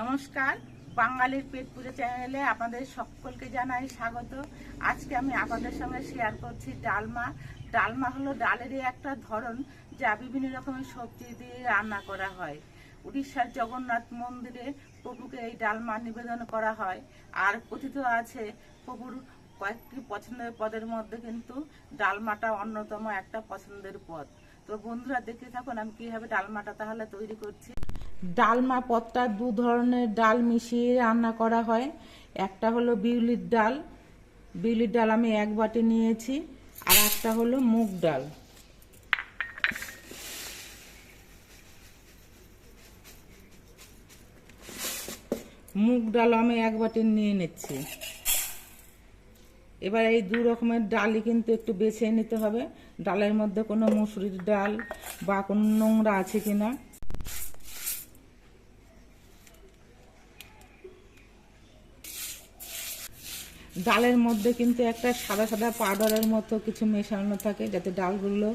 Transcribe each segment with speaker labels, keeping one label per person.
Speaker 1: নমস্কার, বাঙালির পেট পুজো চ্যানেলে আপনাদের সকলকে জানাই স্বাগত। আজকে আমি আপনাদের সঙ্গে শেয়ার করছি ডালমা। ডালমা হলো ডালেরই একটা ধরন যা বিভিন্ন রকমের সবজি দিয়ে রান্না করা হয়। উড়িষ্যার জগন্নাথ মন্দিরে প্রভুকে এই ডালমা নিবেদন করা হয়। আর কথিত আছে, প্রভুর কয়েকটি পছন্দের পদের মধ্যে কিন্তু ডালমাটা অন্যতম একটা পছন্দের পদ। তো বন্ধুরা দেখতে থাকুন আমি কীভাবে ডালমাটা তাহলে তৈরি করছি। ডালমা পদটা দু ধরনের ডাল মিশিয়ে রান্না করা হয়। একটা হলো বিউলির ডাল। বিউলির ডাল আমি এক বাটি নিয়েছি। আর একটা হলো মুগ ডাল। মুগ ডাল আমি এক বাটি নিয়ে নিচ্ছি। এবার এই দু রকমের ডালই কিন্তু একটু বেছে নিতে হবে। ডালের মধ্যে কোনো মুসুরির ডাল বা কোনো নোংরা আছে কিনা। ডালের মধ্যে কিন্তু একটা সাদা সাদা পাউডারের মতো কিছু মেশানো থাকে যাতে ডালগুলো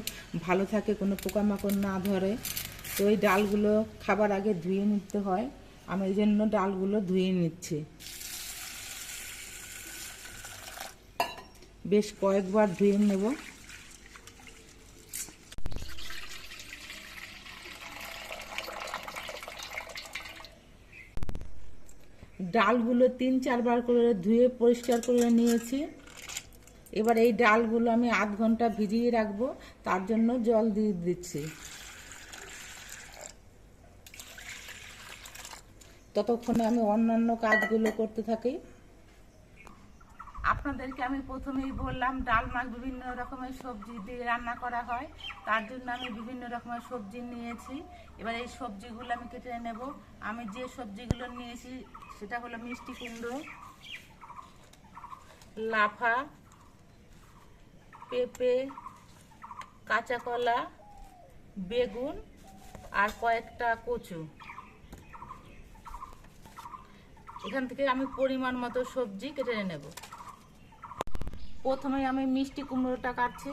Speaker 1: ভালো থাকে, কোনো পোকামাকড় না ধরে। তো ওই ডালগুলো খাবার আগে ধুয়ে নিতে হয়। আমি এই জন্য ডালগুলো ধুয়ে নিচ্ছি। বেশ কয়েকবার ধুয়ে নেব। ডালগুলো তিন চারবার করে ধুয়ে পরিষ্কার করে নিয়েছি। এবার এই ডালগুলো আমি আধ ঘণ্টা ভিজিয়ে রাখব, তার জন্য জল দিয়ে দিচ্ছি। ততক্ষণে আমি অন্যান্য কাজগুলো করতে থাকি। আপনাদেরকে আমি প্রথমেই বললাম, ডাল মাছ বিভিন্ন রকমের সবজি দিয়ে রান্না করা হয়, তার জন্য আমি বিভিন্ন রকমের সবজি নিয়েছি। এবার এই সবজিগুলো আমি কেটে নেব। আমি যে সবজিগুলো নিয়েছি সেটা হলো মিষ্টি কুমড়ো, লাফা, পেঁপে, কাঁচা কলা, বেগুন আর কয়েকটা কচু। এখান থেকে আমি পরিমাণ মতো সবজি কেটে নেব। প্রথমে আমি মিষ্টি কুমড়োটা কাটছি।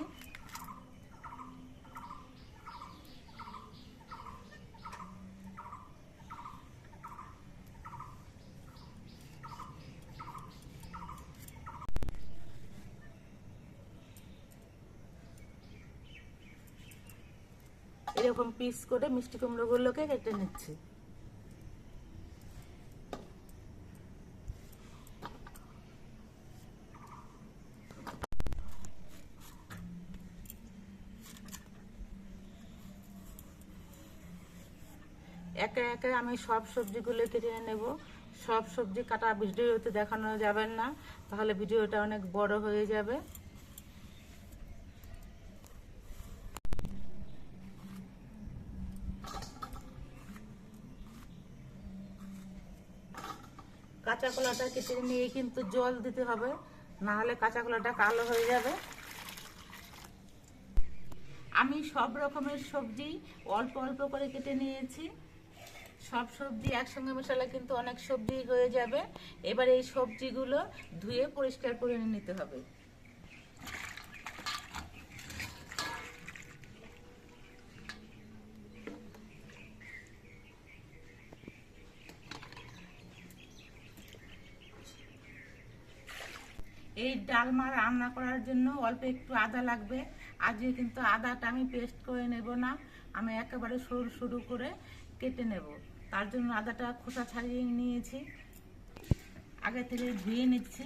Speaker 1: এরকম পিস করে মিষ্টি কুমড়োগুলোকে কেটে নিচ্ছি। একে একে আমি সব সবজিগুলো কেটে নেব। সব সবজি কাটা ভিডিওতে দেখানো যাবে না, তাহলে ভিডিওটা অনেক বড় হয়ে যাবে। কাঁচা কলাটা কেটে নিয়ে কিন্তু জল দিতে হবে না হলে কাঁচা কলাটা কালো হয়ে যাবে। আমি সব রকমের সবজি অল্প অল্প করে কেটে নিয়েছি। সব সবজি একসঙ্গে মেশালে কিন্তু অনেক সবজি হয়ে যাবে। এবার এই সবজিগুলো ধুয়ে পরিষ্কার করে নিতে হবে। এই ডালমা রান্না করার জন্য অল্প একটু আদা লাগবে। আজকে কিন্তু আদাটা আমি পেস্ট করে নেব না। আমি একেবারে সরু সরু করে কেটে নেব। তার জন্য আদাটা খোসা ছাড়িয়ে নিয়েছি। আগে থেকে ধুয়ে নিচ্ছি।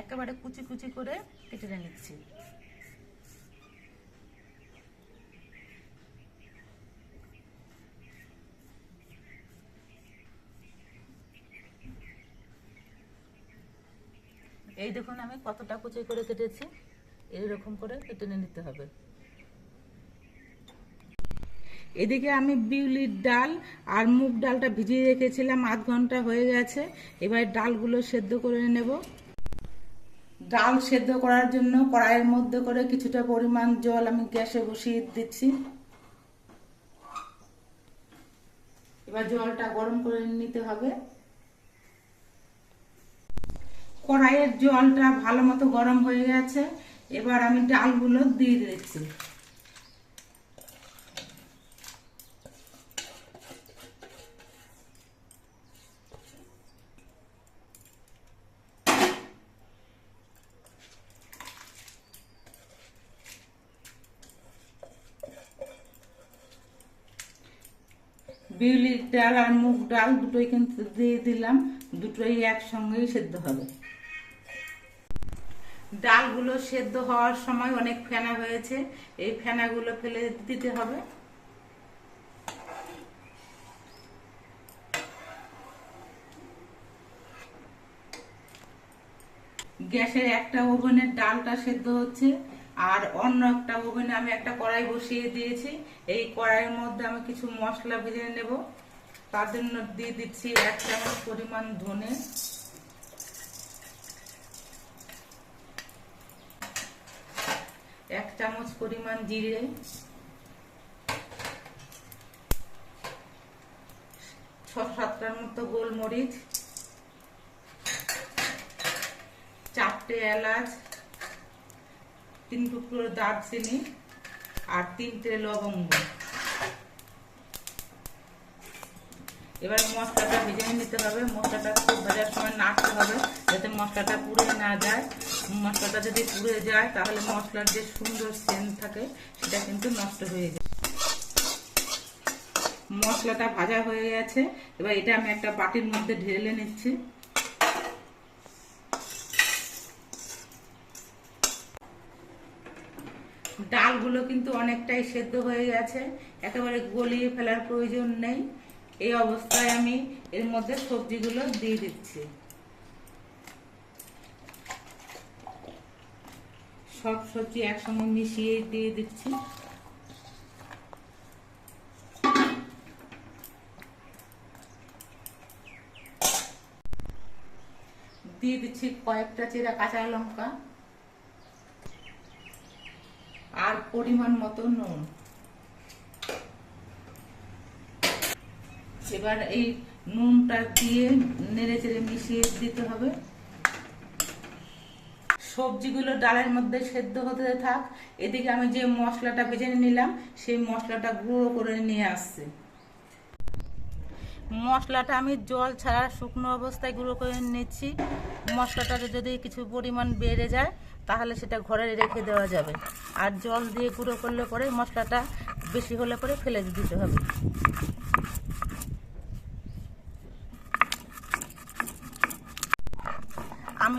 Speaker 1: একেবারে কুচি কুচি করে কেটে নিচ্ছি। এই দেখুন, আমি কতটা কুচি করে কেটেছি। এইরকম করে কেটে নিতে হবে। এদিকে আমি বিউলির ডাল আর মুগ ডালটা ভিজিয়ে রেখেছিলাম, আধ ঘণ্টা হয়ে গেছে। এবার ডালগুলো সেদ্ধ করে নেব। ডাল সেদ্ধ করার জন্য কড়াইয়ের মধ্যে করে কিছুটা পরিমাণ জল আমি গ্যাসে বসিয়ে দিচ্ছি। এবার জলটা গরম করে নিতে হবে। কড়াইয়ের জলটা ভালো মতো গরম হয়ে গেছে। এবার আমি ডালগুলো দিয়ে দিচ্ছি। বিউলির ডাল আর মুগ ডাল দুটোই কিন্তু দিয়ে দিলাম। দুটোই একসঙ্গেই সেদ্ধ হবে। ডালগুলো সেদ্ধ হওয়ার সময় অনেক ফেনা হয়েছে। এই ফেনাগুলো ফেলে দিতে হবে। গ্যাসের একটা ওভেনের ডালটা সেদ্ধ হচ্ছে, আর অন্য একটা ওভেনে আমি একটা কড়াই বসিয়ে দিয়েছি। এই কড়াইয়ের মধ্যে আমি কিছু মশলা ভেজে নেব। তার জন্য দিয়ে দিচ্ছি এক চামচ পরিমাণ ধনে এক চামচ পরিমাণ জিরে। ছ সাতটার মতো গোলমরিচ। চারটে এলাচ। তিন টুকরো দারচিনি। আর তিনটে লবঙ্গ। এবার মশলাটা ভেজে নিতে হবে। মশলাটা খুব ভাজার সময় নাড়তে হবে যাতে মশলাটা পুড়ে না যায়। মশলাটা যদি পুড়ে যায়, তাহলে মশলার যে সুন্দর সেন্ট থাকে, সেটা কিন্তু নষ্ট হয়ে যায়। মশলাটা ভাজা হয়ে গেছে। এবার এটা আমি একটা বাটির মধ্যে ঢেলে নিচ্ছি। ডালগুলো কিন্তু অনেকটাই সেদ্ধ হয়ে গেছে। একেবারে গলিয়ে ফেলার প্রয়োজন নেই। এই অবস্থায় আমি এর মধ্যে সবজিগুলো দিয়ে দিচ্ছি। সব সবজি একসঙ্গে মিশিয়ে দিয়ে দিচ্ছি। দিয়ে দিচ্ছি কয়েকটা চেরা কাঁচা লঙ্কা আর পরিমাণ মতো নুন। এবার এই নুনটা দিয়ে নেড়ে চেড়ে মিশিয়ে দিতে হবে। সবজিগুলো ডালের মধ্যে সেদ্ধ হতে থাক, এদিকে আমি যে মশলাটা ভেজে নিলাম, সেই মশলাটা গুঁড়ো করে নিয়ে আসছে। মশলাটা আমি জল ছাড়া শুকনো অবস্থায় গুঁড়ো করে নিচ্ছি। মশলাটাতে যদি কিছু পরিমাণ বেড়ে যায়, তাহলে সেটা ঘরে রেখে দেওয়া যাবে। আর জল দিয়ে গুঁড়ো করলে পরে মশলাটা বেশি হলে পরে ফেলে দিতে হবে।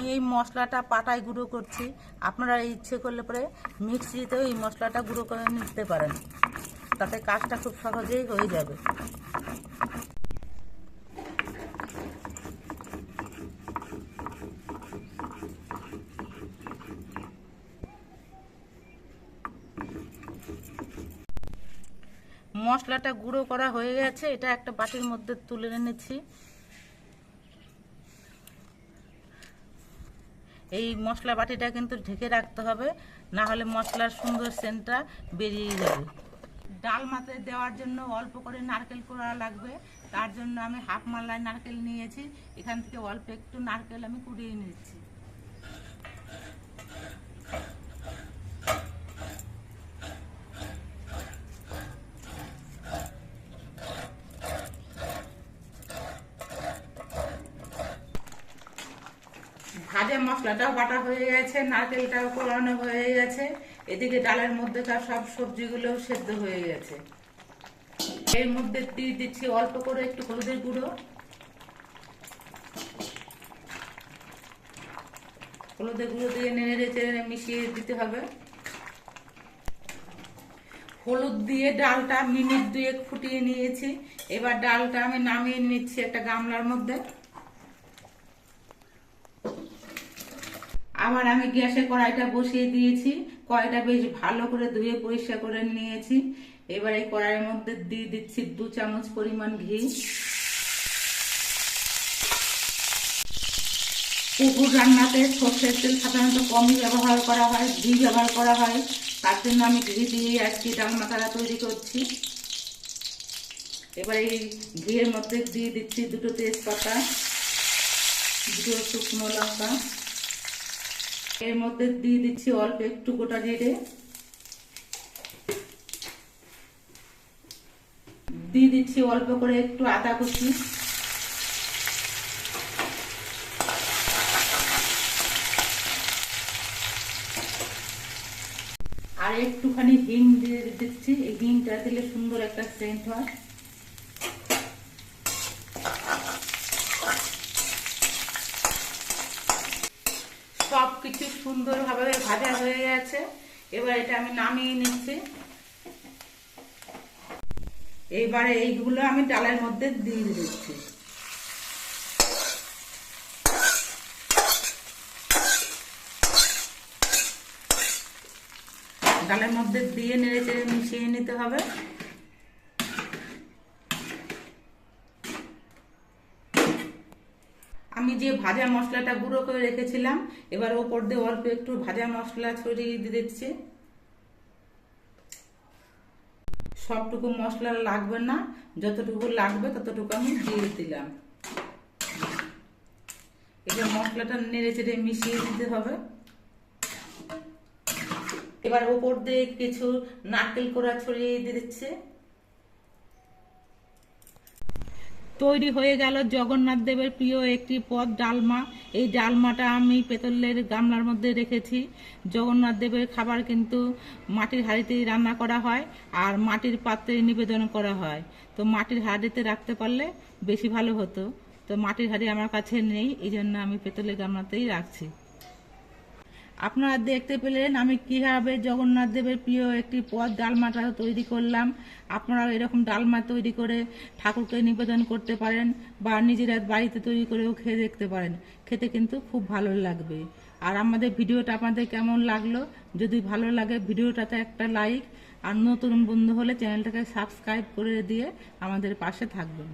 Speaker 1: আমি এই মশলাটা পাটায় গুঁড়ো করছি। আপনারা ইচ্ছে করলে পরে মিক্সিতেও এই মশলাটা গুঁড়ো করে নিতে পারেন। তাতে কাজটা খুব সহজেই হয়ে যাবে। মশলাটা গুঁড়ো করা হয়ে গেছে। এটা একটা বাটির মধ্যে তুলে এনেছি। এই মশলা বাটিটা কিন্তু ঢেকে রাখতে হবে, না হলে মশলার সুন্দর সেন্টটা বেরিয়ে যাবে। ডাল মাতে দেওয়ার জন্য অল্প করে নারকেল করা লাগবে, তার জন্য আমি হাফ মালাই নারকেল নিয়েছি, এখান থেকে অল্প একটু নারকেল আমি কুড়িয়ে নিচ্ছি। ভাজা মশলাটাও বাটা হয়ে গেছে, নারকেলটাও কোলানো হয়ে গেছে। এদিকে ডালের মধ্যেকার সব সবজিগুলো সেদ্ধ হয়ে গেছে। এর মধ্যে দিয়ে দিচ্ছি অল্প করে একটু হলুদের গুঁড়ো। হলুদের গুঁড়ো দিয়ে নেড়ে চেড়ে মিশিয়ে দিতে হবে। হলুদ দিয়ে ডালটা মিনিট দুয়েক ফুটিয়ে নিয়েছি। এবার ডালটা আমি নামিয়ে নিচ্ছি একটা গামলার মধ্যে। আবার আমি গ্যাসে কড়াইটা বসিয়ে দিয়েছি। কড়াইটা বেশ ভালো করে ধুয়ে পরিষ্কার করে নিয়েছি। এবার এই কড়াইয়ের মধ্যে দিয়ে দিচ্ছি দু চামচ পরিমাণ ঘি। পুকুর রান্নাতে সর্ষের তেল সাধারণত কমই ব্যবহার করা হয়, ঘি ব্যবহার করা হয়। তার জন্য আমি ঘি দিয়ে আজকে ডাল মাথাটা তৈরি করছি। এবার এই ঘিয়ের মধ্যে দিয়ে দিচ্ছি দুটো তেজপাতা, দুটো শুকনো লঙ্কা। এর মধ্যে দিয়ে দিচ্ছি অল্প একটু গোটা জিরে দিয়ে দিচ্ছি অল্প করে একটু আদা কুচি। আর একটুখানি হিং দিয়ে দিচ্ছি। এই হিংটা দিলে সুন্দর একটা সেন্ট হয় কিছু সুন্দরভাবে ভাজা হয়ে গেছে। এবার এটা আমি নামিয়ে নিচ্ছি। এইবারে এইগুলো আমি ডালের মধ্যে দিয়ে দিচ্ছি। ডালের মধ্যে দিয়ে নেড়ে চেড়ে মিশিয়ে নিতে হবে। আমি যে ভাজা মশলাটা গুঁড়ো করে রেখেছিলাম, এবার ওপর দিয়ে অল্প একটু ভাজা মশলা ছড়িয়ে দিয়ে দিচ্ছি। সবটুকু মশলা লাগবে না, যতটুকু লাগবে ততটুকু আমি দিয়ে দিলাম। এবার মশলাটা নেড়ে চেড়ে মিশিয়ে দিতে হবে। এবার ওপর দিয়ে কিছু নারকেল কোড়া ছড়িয়ে দিয়ে দিচ্ছে। তৈরি হয়ে গেল জগন্নাথ দেবের প্রিয় একটি পদ ডালমা। এই ডালমাটা আমি পেতলের গামলার মধ্যে রেখেছি। জগন্নাথ দেবের খাবার কিন্তু মাটির হাঁড়িতেই রান্না করা হয় আর মাটির পাত্রে নিবেদন করা হয়। তো মাটির হাঁড়িতে রাখতে পারলে বেশি ভালো হতো। তো মাটির হাঁড়ি আমার কাছে নেই, এই জন্য আমি পেতলের গামলাতেই রাখছি। আপনারা দেখতে পেলেন আমি কীভাবে জগন্নাথ দেবের প্রিয় একটি পদ ডালমাটা তৈরি করলাম। আপনারা এরকম ডালমা তৈরি করে ঠাকুরকে নিবেদন করতে পারেন বা নিজেরা বাড়িতে তৈরি করেও খেয়ে দেখতে পারেন। খেতে কিন্তু খুব ভালো লাগবে। আর আমাদের ভিডিওটা আপনাদের কেমন লাগল? যদি ভালো লাগে ভিডিওটাতে একটা লাইক। আর নতুন বন্ধু হলে চ্যানেলটাকে সাবস্ক্রাইব করে দিয়ে আমাদের পাশে থাকবেন।